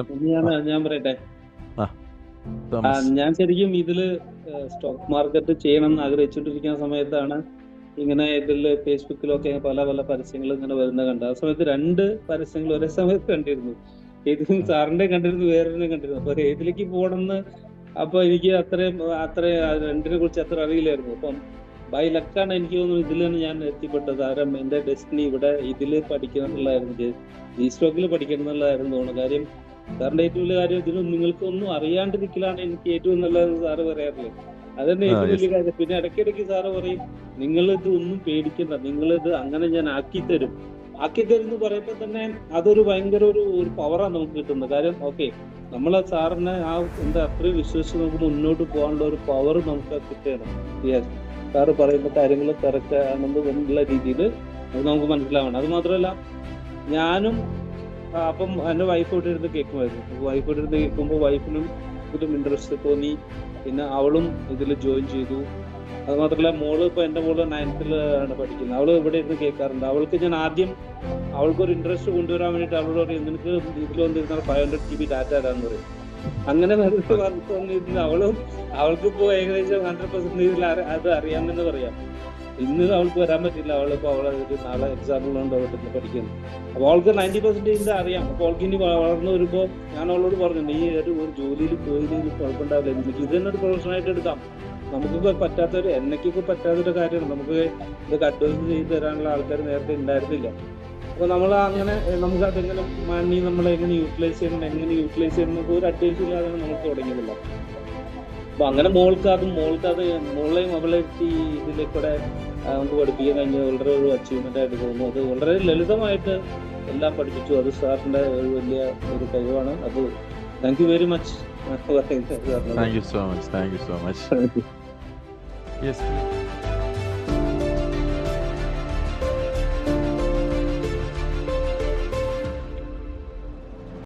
എന്തായാലും ഞാൻ പറയട്ടെ. ഞാൻ ശരിക്കും ഇതിൽ സ്റ്റോക്ക് മാർക്കറ്റ് ചെയ്യണം എന്ന് ആഗ്രഹിച്ചുകൊണ്ടിരിക്കുന്ന സമയത്താണ് ഇങ്ങനെ ഇതിൽ ഫേസ്ബുക്കിലൊക്കെ പല പല പരസ്യങ്ങൾ ഇങ്ങനെ വരുന്ന കണ്ട ആ സമയത്ത് രണ്ട് പരസ്യങ്ങൾ ഒരേ സമയത്ത് കണ്ടിരുന്നു. ഇതിലും സാറിന്റെ കണ്ടിരുന്നു വേറൊരു കണ്ടിരുന്നു. അപ്പൊ ഏതിലേക്ക് പോകണമെന്ന് അപ്പൊ എനിക്ക് അത്രയും അത്രയും രണ്ടിനെ കുറിച്ച് അത്ര അറിയില്ലായിരുന്നു. അപ്പം ബൈ ലക്കാണ് എനിക്ക് തോന്നുന്നു ഇതിൽ തന്നെ ഞാൻ എത്തിപ്പെട്ടത്. കാരണം എന്റെ ഡെസ്റ്റിനി ഇവിടെ ഇതിൽ പഠിക്കണം എന്നുള്ളതായിരുന്നു ജി സ്റ്റോക്കിൽ പഠിക്കണം എന്നുള്ളതായിരുന്നു തോന്നുന്നു. കാര്യം സാറിന്റെ ഏറ്റവും വലിയ കാര്യം ഇതിനൊന്നും നിങ്ങൾക്ക് ഒന്നും അറിയാണ്ടിരിക്കലാണ് എനിക്ക് ഏറ്റവും നല്ലത് സാറ് പറയാറില്ലേ? അതന്നെ ഏറ്റവും വലിയ കാര്യം. പിന്നെ ഇടയ്ക്കിടയ്ക്ക് സാറ് പറയും നിങ്ങൾ ഇത് ഒന്നും പേടിക്കണ്ട നിങ്ങൾ ഇത് അങ്ങനെ ഞാൻ ആക്കി തരും ആക്കി തരും എന്ന് പറയുമ്പോൾ തന്നെ അതൊരു ഭയങ്കര ഒരു ഒരു പവറാണ് നമുക്ക് കിട്ടുന്നത്. കാര്യം ഓക്കെ നമ്മൾ സാറിനെ ആ എന്താ അത്രയും വിശ്വസിച്ച് നമുക്ക് മുന്നോട്ട് പോകാനുള്ള ഒരു പവർ നമുക്ക് കിട്ടുകയാണ്. യെസ് സാറ് പറയുന്ന കാര്യങ്ങൾ കറക്റ്റ് ആണെന്ന് എന്നുള്ള രീതിയിൽ അത് നമുക്ക് മനസ്സിലാവണം. അത് മാത്രമല്ല ഞാനും അപ്പം എന്റെ വൈഫ് കൂടെ ഇരുന്ന് കേൾക്കുമായിരുന്നു. വൈഫ് കൂടെ ഇരുന്ന് കേൾക്കുമ്പോൾ വൈഫിനും ഇതിലും ഇൻട്രസ്റ്റ് തോന്നി. പിന്നെ അവളും ഇതിൽ ജോയിൻ ചെയ്തു. അത് മാത്രമല്ല മോൾ ഇപ്പൊ എന്റെ മോൾ നയൻത്തിലാണ് പഠിക്കുന്നത്. അവൾ ഇവിടെ ഇരുന്ന് കേൾക്കാറുണ്ട്. അവൾക്ക് ഞാൻ ആദ്യം അവൾക്കൊരു ഇൻട്രസ്റ്റ് കൊണ്ടുവരാൻ വേണ്ടിയിട്ട് അവളോട് പറയും നിനക്ക് ഇതിൽ വന്നിരുന്നാൽ five hundred G B data ഇടാന്ന് പറയും. അങ്ങനെ വന്നിരുന്ന വന്നിരുന്ന് അവളും അവൾക്ക് ഇപ്പോ ഏകദേശം ഹൺഡ്രഡ് പെർസെന്റേജിൽ അത് അറിയാമെന്ന് പറയാം. ഇന്ന് അവൾക്ക് വരാൻ പറ്റില്ല. അവളിപ്പോ അവളെ ഒരു നാളെ എക്സാമ്പിളുണ്ട് അവൾക്ക് പഠിക്കുന്നത് അപ്പൊ അവൾക്ക് നയന്റി പെർസെന്റേജിന്റെ അറിയാം. അപ്പൊ അവൾക്ക് ഇനി വളർന്നു വരുമ്പോ ഞാൻ അവളോട് പറഞ്ഞു നീ ഒരു ഒരു ജോലിയിൽ പോയില്ലെങ്കിൽ കുഴപ്പമുണ്ടാവില്ല. എനിക്ക് ഇത് തന്നെ ഒരു പ്രൊഫഷനായിട്ട് എടുക്കാം. നമുക്കൊക്കെ പറ്റാത്തൊരു എന്നൊക്കെ പറ്റാത്തൊരു കാര്യമാണ്. നമുക്ക് ഇത് അഡ്വൈസ് ചെയ്ത് തരാനുള്ള ആൾക്കാർ നേരത്തെ ഉണ്ടായിരുന്നില്ല. അപ്പൊ നമ്മൾ അങ്ങനെ നമുക്ക് അതെങ്ങനെ മണി നമ്മൾ എങ്ങനെ യൂട്ടിലൈസ് ചെയ്യണം എങ്ങനെ യൂട്ടിലൈസ് ചെയ്യണം എന്നൊക്കെ ഒരു അഡ്വൈസ് ഇല്ലാതെ നമ്മൾ തുടങ്ങിയതല്ല അപ്പൊ അങ്ങനെ മോൾക്ക് അത് മോൾക്ക് അത് മോളെ അവളെ ഈ ഇതിലേക്കൂടെ നമുക്ക് പഠിപ്പിക്കാൻ കഴിഞ്ഞത് വളരെ ഒരു അച്ചീവ്മെന്റ് ആയിട്ട് തോന്നുന്നു. അത് വളരെ ലളിതമായിട്ട് എല്ലാം പഠിപ്പിച്ചു. അത് സാറിന്റെ ഒരു വലിയ ഒരു കഴിവാണ്. അത് thank you very much thank you so much thank you so much yes